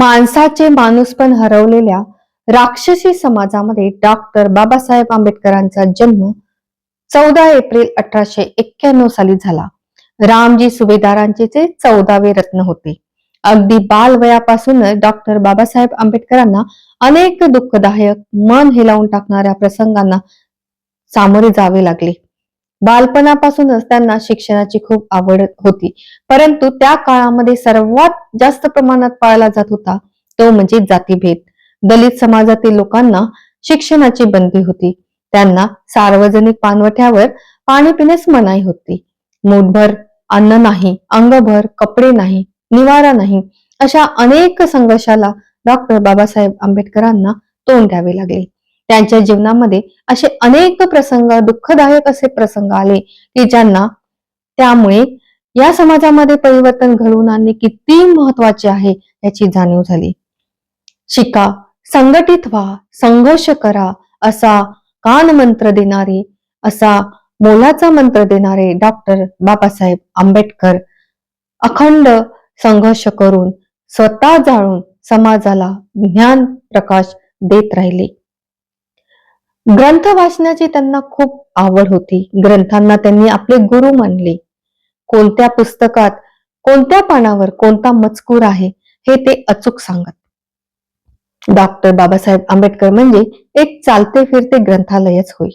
माणसाचे माणूसपण हरवलेल्या राक्षसी समाजामध्ये डॉक्टर बाबासाहेब आंबेडकरांचा जन्म चौदा एप्रिल अठराशे एक्क्याण्णव साली झाला. रामजी सुभेदारांचे ते चौदावे रत्न होते. अगदी बालवयापासूनच डॉक्टर बाबासाहेब आंबेडकरांना अनेक दुःखदायक मन हेलावून टाकणाऱ्या प्रसंगांना सामोरे जावे लागले. बालपणापासूनच त्यांना शिक्षणाची खूप आवड होती. परंतु त्या काळामध्ये सर्वात जास्त प्रमाणात पाळला जात होता तो म्हणजे जातीभेद. दलित समाजातील लोकांना शिक्षणाची बंदी होती. त्यांना सार्वजनिक पानवठ्यावर पाणी पिण्यास मनाई होती. मूठभर अन्न नाही अंगभर कपडे नाही निवारा नाही अशा अनेक संघर्षाला डॉक्टर बाबासाहेब आंबेडकरांना तोंड द्यावे लागले. त्यांच्या जीवनामध्ये असे अनेक प्रसंग दुःखदायक असे प्रसंग आले की ज्यांना त्यामुळे या समाजामध्ये परिवर्तन घडवून आणणे किती महत्त्वाचे आहे याची जाणीव झाली. शिका संघटित व्हा संघर्ष करा असा कान मंत्र देणारे असा मोलाचा मंत्र देणारे डॉक्टर बाबासाहेब आंबेडकर अखंड संघर्ष करून स्वतः जाळून समाजाला ज्ञान प्रकाश देत राहिले. ग्रंथ वाचण्याची त्यांना खूप आवड होती. ग्रंथांना त्यांनी आपले गुरु मानले. कोणत्या पुस्तकात कोणत्या पानावर कोणता मजकूर आहे हे ते अचूक सांगत. डॉक्टर बाबासाहेब आंबेडकर म्हणजे एक चालते फिरते ग्रंथालयच होय.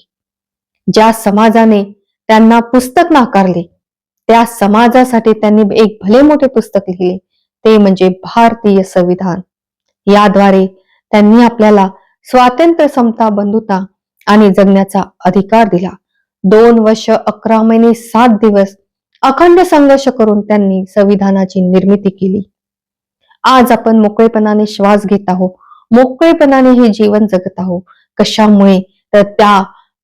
ज्या समाजाने त्यांना पुस्तक नाकारले त्या समाजासाठी त्यांनी एक भले मोठे पुस्तक लिहिले ते म्हणजे भारतीय संविधान. याद्वारे त्यांनी आपल्याला स्वातंत्र्य समता बंधुता आणि जगण्याचा अधिकार दिला. दोन वर्ष अकरा महिने सात दिवस अखंड संघर्ष करून त्यांनी संविधानाची निर्मिती केली. आज आपण मोकळेपणाने श्वास घेत आहोत. मोकळेपणाने हे जीवन जगत आहोत. कशामुळे? तर त्या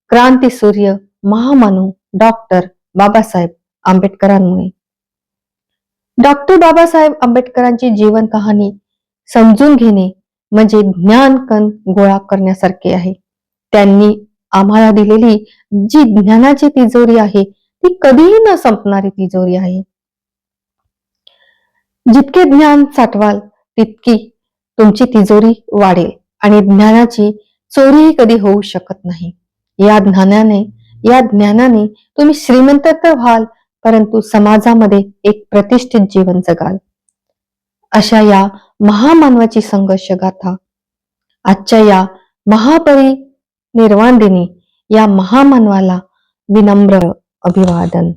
क्रांती सूर्य महामानव डॉक्टर बाबासाहेब आंबेडकरांमुळे. डॉक्टर बाबासाहेब आंबेडकरांची जीवन कहाणी समजून घेणे म्हणजे ज्ञान कण गोळा करण्यासारखे आहे. त्यांनी आम्हाला दिलेली जी ज्ञानाची तिजोरी आहे ती कधीही न संपणारी तिजोरी आहे. जितके ज्ञान साठवाल तितकी तुमची तिजोरी वाढेल आणि ज्ञानाची चोरीही कधी होऊ शकत नाही. या ज्ञानाने या ज्ञानाने तुम्ही श्रीमंत तर व्हाल परंतु समाजामध्ये एक प्रतिष्ठित जीवन जगाल. अशा या महामानवाची संघर्ष गाथा आजच्या या महापरी निर्वाण दिनी या महामानवाला विनम्र अभिवादन.